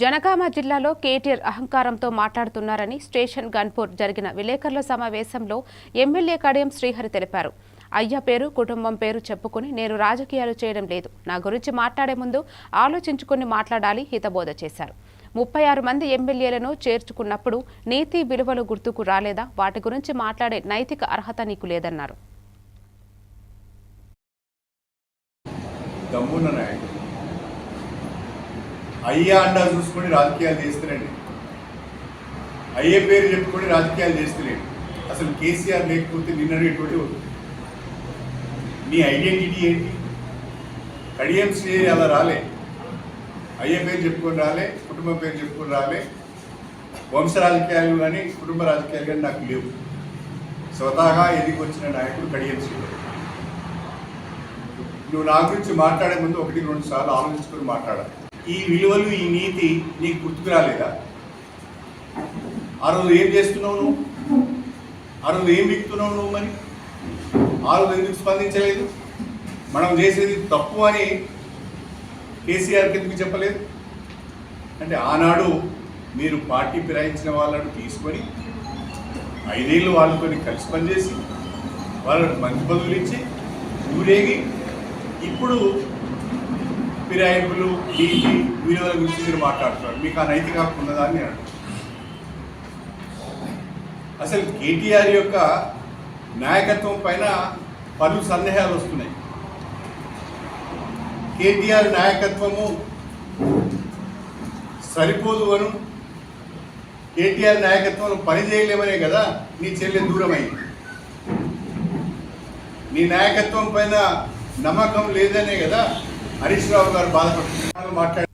జనగామ జిల్లాలో కేటీఆర్ అహంకారంతో మాట్లాడుతున్నారని స్టేషన్ గన్పూర్ జరిగిన విలేకరుల సమావేశంలో ఎమ్మెల్యే కడియం శ్రీహరి తెలిపారు. అయ్య పేరు కుటుంబం పేరు చెప్పుకుని నేను రాజకీయాలు చేయడం లేదు. నా గురించి మాట్లాడే ముందు ఆలోచించుకుని మాట్లాడాలి హితబోధ చేశారు. ముప్పై ఆరు మంది ఎమ్మెల్యేలను చేర్చుకున్నప్పుడు నీతి విలువలు గుర్తుకు రాలేదా? వాటి గురించి మాట్లాడే నైతిక అర్హత నీకు లేదన్నారు. నాయకుడు. అయ్యా అండా చూసుకొని రాజకీయాలు చేస్తున్నాడు అయ్యే పేరు చెప్పుకొని రాజకీయాలు చేస్తున్నాడు అసలు కేసీఆర్ లేకపోతే నిన్ననేటువంటి నీ ఐడెంటిటీ ఏంటి? కడియం శ్రీ అలా రాలే. అయ్యే పేరు చెప్పుకొని రాలే కుటుంబ పేరు చెప్పుకొని రాలే. వంశ రాజకీయాలు కానీ కుటుంబ రాజకీయాలు కానీ నాకు లేవు. స్వతహాగా ఎదిగి వచ్చిన నాయకుడు కడియం శ్రీ. నువ్వు నా గురించి మాట్లాడే ముందు ఒకటి రెండు సార్లు ఆలోచించుకొని మాట్లాడాలి. ఈ విలువలు ఈ నీతి నీకు గుర్తుకు రాలేదా? ఆ రోజు ఏం చేస్తున్నావు నువ్వు? ఆ రోజు ఏం విక్తున్నావు నువ్వు మరి? ఆ రోజు ఎందుకు స్పందించలేదు? మనం చేసేది తప్పు అని కేసీఆర్కి ఎందుకు చెప్పలేదు? అంటే ఆనాడు మీరు పార్టీ ఫిరాయించిన వాళ్ళను తీసుకొని ఐదేళ్ళు వాళ్ళతో కలిసి పనిచేసి వాళ్ళకు మంచి పదవులు ఇచ్చి ఊరేగి ఇప్పుడు ఫిరాయింపులు నీతి విలువల గురించి మీరు మాట్లాడుతున్నారు. మీకు ఆ నైతిక హక్కు ఉన్నదా అని నేను అసలు కేటీఆర్ యొక్క నాయకత్వం పైన పలు సందేహాలు వస్తున్నాయి. కేటీఆర్ నాయకత్వము సరిపోదు అను కేటీఆర్ నాయకత్వంలో పని చేయలేమనే కదా నీ చెల్లె దూరమైంది. నీ నాయకత్వం పైన నమ్మకం లేదనే కదా హరీష్ రావు గారు బాధపడుతున్నారు. మాట్లాడారు.